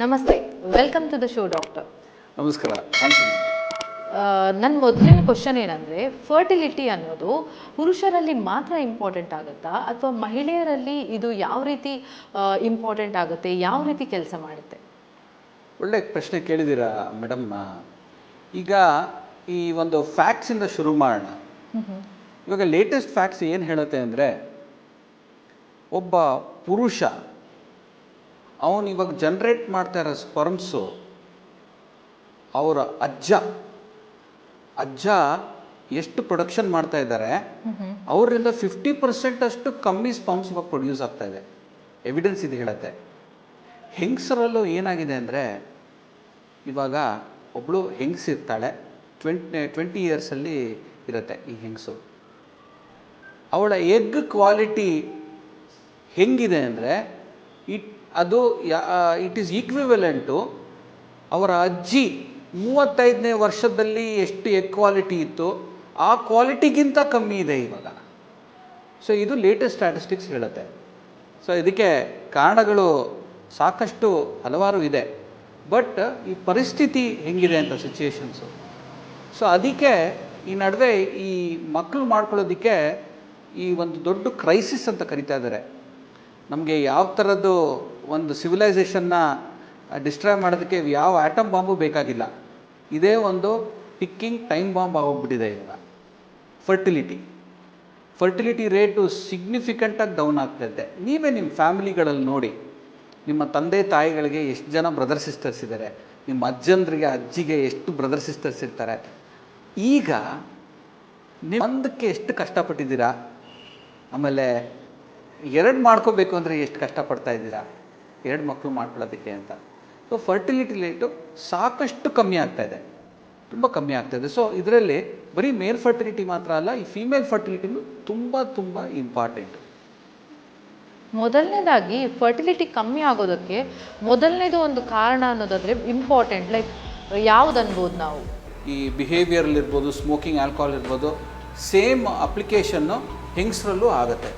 ನಮಸ್ತೆ. Welcome to the show doctor ನಮಸ್ಕಾರ. ನನ್ನ ಮೊದಲನೇ ಕ್ವಶನ್ ಏನಂದರೆ ಫರ್ಟಿಲಿಟಿ ಅನ್ನೋದು ಪುರುಷರಲ್ಲಿ ಮಾತ್ರ ಇಂಪಾರ್ಟೆಂಟ್ ಆಗುತ್ತಾ? ಅಥವಾ ಮಹಿಳೆಯರಲ್ಲಿ ಇದು ಯಾವ ರೀತಿ ಇಂಪಾರ್ಟೆಂಟ್ ಆಗುತ್ತೆ? ಯಾವ ರೀತಿ ಕೆಲಸ ಮಾಡುತ್ತೆ? ಒಳ್ಳೆ ಪ್ರಶ್ನೆ ಕೇಳಿದ್ದೀರಾ ಮೇಡಮ್ ಈಗ ಈ ಒಂದು ಫ್ಯಾಕ್ಟ್ಸಿಂದ ಶುರು ಮಾಡೋಣ. ಇವಾಗ ಲೇಟೆಸ್ಟ್ ಫ್ಯಾಕ್ಟ್ಸ್ ಏನು ಹೇಳುತ್ತೆ ಅಂದರೆ ಒಬ್ಬ ಪುರುಷ ಅವನು ಇವಾಗ ಜನ್ರೇಟ್ ಮಾಡ್ತಾ ಇರೋ ಸ್ಪರ್ಮ್ಸು ಅವರ ಅಜ್ಜ ಅಜ್ಜ ಎಷ್ಟು ಪ್ರೊಡಕ್ಷನ್ ಮಾಡ್ತಾ ಇದ್ದಾರೆ ಅವರಿಂದ ಫಿಫ್ಟಿ ಪರ್ಸೆಂಟ್ ಅಷ್ಟು ಕಮ್ಮಿ ಸ್ಪರ್ಮ್ಸ್ ಇವಾಗ ಪ್ರೊಡ್ಯೂಸ್ ಆಗ್ತಾ ಇದೆ. ಎವಿಡೆನ್ಸ್ ಇದು ಹೇಳುತ್ತೆ. ಹೆಂಗಸರಲ್ಲೂ ಏನಾಗಿದೆ ಅಂದರೆ ಇವಾಗ ಒಬ್ಬಳು ಹೆಂಗ್ಸ್ ಇರ್ತಾಳೆ ಟ್ವೆಂಟಿ ಟ್ವೆಂಟಿ ಇಯರ್ಸಲ್ಲಿ ಇರುತ್ತೆ ಈ ಹೆಂಗಸು. ಅವಳ ಎಗ್ ಕ್ವಾಲಿಟಿ ಹೆಂಗಿದೆ ಅಂದರೆ ಇಟ್, ಅದು ಇಟ್ ಈಸ್ ಈಕ್ವಿವೆಲೆಂಟು ಅವರ ಅಜ್ಜಿ ಮೂವತ್ತೈದನೇ ವರ್ಷದಲ್ಲಿ ಎಷ್ಟು ಎಕ್ವಾಲಿಟಿ ಕ್ವಾಲಿಟಿ ಇತ್ತು, ಆ ಕ್ವಾಲಿಟಿಗಿಂತ ಕಮ್ಮಿ ಇದೆ ಇವಾಗ. ಸೊ ಇದು ಲೇಟೆಸ್ಟ್ ಸ್ಟ್ಯಾಟಿಸ್ಟಿಕ್ಸ್ ಹೇಳುತ್ತೆ. ಸೊ ಇದಕ್ಕೆ ಕಾರಣಗಳು ಸಾಕಷ್ಟು ಹಲವಾರು ಇದೆ. ಬಟ್ ಈ ಪರಿಸ್ಥಿತಿ ಹೆಂಗಿದೆ ಅಂತ ಸಿಚುಯೇಷನ್ಸು ಸೊ ಅದಕ್ಕೆ ಈ ನಡುವೆ ಈ ಮಕ್ಕಳು ಮಾಡ್ಕೊಳ್ಳೋದಕ್ಕೆ ಈ ಒಂದು ದೊಡ್ಡ ಕ್ರೈಸಿಸ್ ಅಂತ ಕರಿತಾ ಇದ್ದಾರೆ. ನಮಗೆ ಯಾವ ಥರದ್ದು ಒಂದು ಸಿವಿಲೈಸೇಷನ್ನ ಡಿಸ್ಟ್ರಾಯ್ ಮಾಡೋದಕ್ಕೆ ಯಾವ ಆಟಮ್ ಬಾಂಬು ಬೇಕಾಗಿಲ್ಲ. ಇದೇ ಒಂದು ಟಿಕ್ಕಿಂಗ್ ಟೈಮ್ ಬಾಂಬ್ ಆಗೋಗ್ಬಿಟ್ಟಿದೆ ಇವಾಗ. ಫರ್ಟಿಲಿಟಿ ಫರ್ಟಿಲಿಟಿ ರೇಟು ಸಿಗ್ನಿಫಿಕೆಂಟಾಗಿ ಡೌನ್ ಆಗ್ತಾಯಿದೆ ನೀವೇ ನಿಮ್ಮ ಫ್ಯಾಮಿಲಿಗಳಲ್ಲಿ ನೋಡಿ, ನಿಮ್ಮ ತಂದೆ ತಾಯಿಗಳಿಗೆ ಎಷ್ಟು ಜನ ಬ್ರದರ್ ಸಿಸ್ಟರ್ಸ್ ಇದ್ದಾರೆ ನಿಮ್ಮ ಅಜ್ಜಂದ್ರಿಗೆ, ಅಜ್ಜಿಗೆ ಎಷ್ಟು ಬ್ರದರ್ ಸಿಸ್ಟರ್ಸ್ ಇರ್ತಾರೆ. ಈಗ ನೀವು ಒಂದಕ್ಕೆ ಎಷ್ಟು ಕಷ್ಟಪಟ್ಟಿದ್ದೀರಾ? ಆಮೇಲೆ ಎರಡು ಮಾಡ್ಕೋಬೇಕು ಅಂದರೆ ಎಷ್ಟು ಕಷ್ಟಪಡ್ತಾ ಇದ್ದೀರಾ? ಎರಡು ಮಕ್ಕಳು ಮಾಡ್ಕೊಳ್ಳೋದಕ್ಕೆ ಅಂತ. ಸೊ ಫರ್ಟಿಲಿಟಿ ರೇಟು ಸಾಕಷ್ಟು ಕಮ್ಮಿ ಆಗ್ತಾ ಇದೆ. ತುಂಬ ಕಮ್ಮಿ ಆಗ್ತಾ ಇದೆ. ಸೊ ಇದರಲ್ಲಿ ಬರೀ ಮೇಲ್ ಫರ್ಟಿಲಿಟಿ ಮಾತ್ರ ಅಲ್ಲ ಈ ಫೀಮೇಲ್ ಫರ್ಟಿಲಿಟಿನೂ ತುಂಬ ತುಂಬ ಇಂಪಾರ್ಟೆಂಟ್ ಮೊದಲನೇದಾಗಿ ಫರ್ಟಿಲಿಟಿ ಕಮ್ಮಿ ಆಗೋದಕ್ಕೆ ಮೊದಲನೇದು ಒಂದು ಕಾರಣ ಅನ್ನೋದಾದರೆ ಇಂಪಾರ್ಟೆಂಟ್ ಲೈಕ್ ಯಾವ್ದು ಅನ್ಬೋದು ನಾವು? ಈ ಬಿಹೇವಿಯರ್ಲಿರ್ಬೋದು ಸ್ಮೋಕಿಂಗ್ ಆಲ್ಕೋಹಾಲ್ ಇರ್ಬೋದು ಸೇಮ್ ಅಪ್ಲಿಕೇಶನ್ನು ಹೆಂಗಸರಲ್ಲೂ ಆಗುತ್ತೆ.